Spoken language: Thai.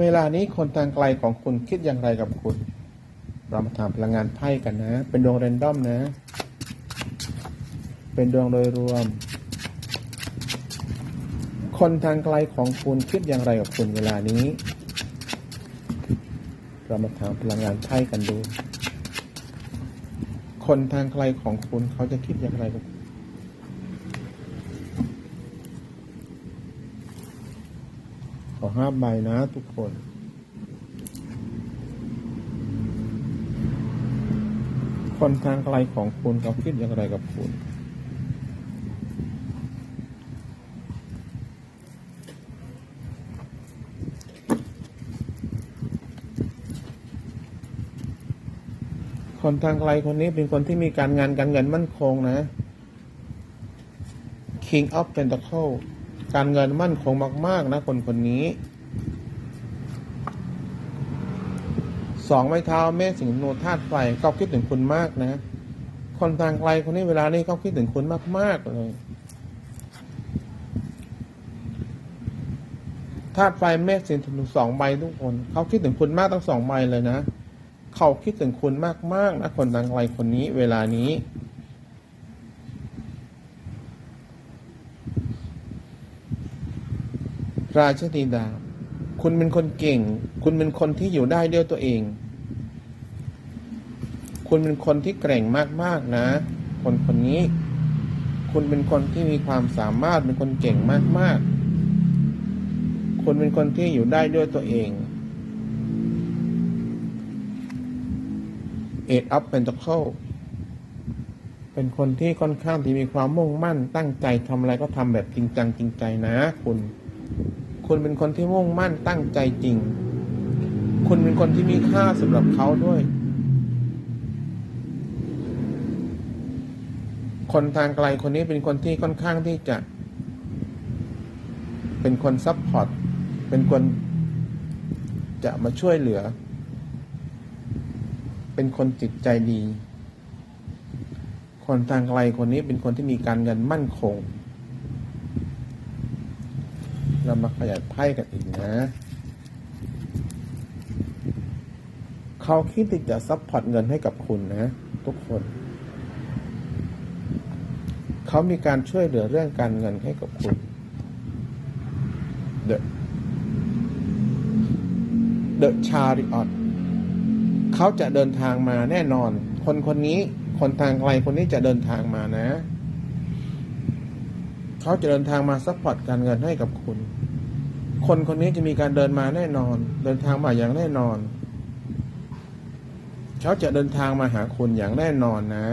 เวลานี้คนทางไกลของคุณคิดอย่างไรกับคุณ เรามาถามพลังงานไพ่กันนะ เป็นดวงเรนดอมนะ เป็นดวงโดยรวม คนทางไกลของคุณคิดอย่างไรกับคุณเวลานี้ เรามาถามพลังงานไพ่กันดู คนทางไกลของคุณเขาจะคิดอย่างไรกับคุณ อห้าใบนะทุกคนคนทางไกลของคุณเขาคิดอย่างไรกับคุณ คนทางไกลคนนี้เป็นคนที่มีการงานการเงินมั่นคงนะ King of Pentacle การเงินมั่นคงมาก ๆ นะ คนคนนี้สองไม้เท้าเมษสิงห์นูธาตุไฟเขาคิดถึงคุณมากนะ คนทางไกลคนนี้เวลานี้เขาคิดถึงคุณมาก ๆ เลยธาตุไฟเมษสิงห์นูสองใบทุกคนเขาคิดถึงคุณมากทั้งสองใบเลยนะเขาคิดถึงคุณมากๆนะคนทางไกลคนนี้เวลานี้ ราชนีดา คุณเป็นคนเก่ง คุณเป็นคนที่อยู่ได้ด้วยตัวเอง คุณเป็นคนที่แกร่งมากๆนะ คนคนนี้ คุณเป็นคนที่มีความสามารถเป็นคนเก่งมากๆ คุณเป็นคนที่อยู่ได้ด้วยตัวเอง Eight of Pentacle เป็นคนที่ค่อนข้างที่มีความมุ่งมั่นตั้งใจทำอะไรก็ทำแบบจริงจังจริงใจนะคุณ คุณเป็นคนที่มุ่งมั่นตั้งใจจริง คุณเป็นคนที่มีค่าสำหรับเขาด้วย คนทางไกลคนนี้เป็นคนที่ค่อนข้างที่จะ เป็นคนซัพพอร์ต เป็นคนจะมาช่วยเหลือ เป็นคนจิตใจดี คนทางไกลคนนี้เป็นคนที่มีการเงินมั่นคง เรามาขยายไพ่กันอีกนะ เขาคิดที่จะซัพพอร์ตเงินให้กับคุณนะ ทุกคน เขามีการช่วยเหลือเรื่องการเงินให้กับคุณ The The Chariot เขาจะเดินทางมาแน่นอน คนคนนี้ คนทางไกลคนนี้จะเดินทางมานะ เขาจะเดินทางมาซัพพอร์ตการเงินให้กับคุณ คนคนนี้จะมีการเดินมาแน่นอน เดินทางมาอย่างแน่นอน เขาจะเดินทางมาหาคุณอย่างแน่นอนนะ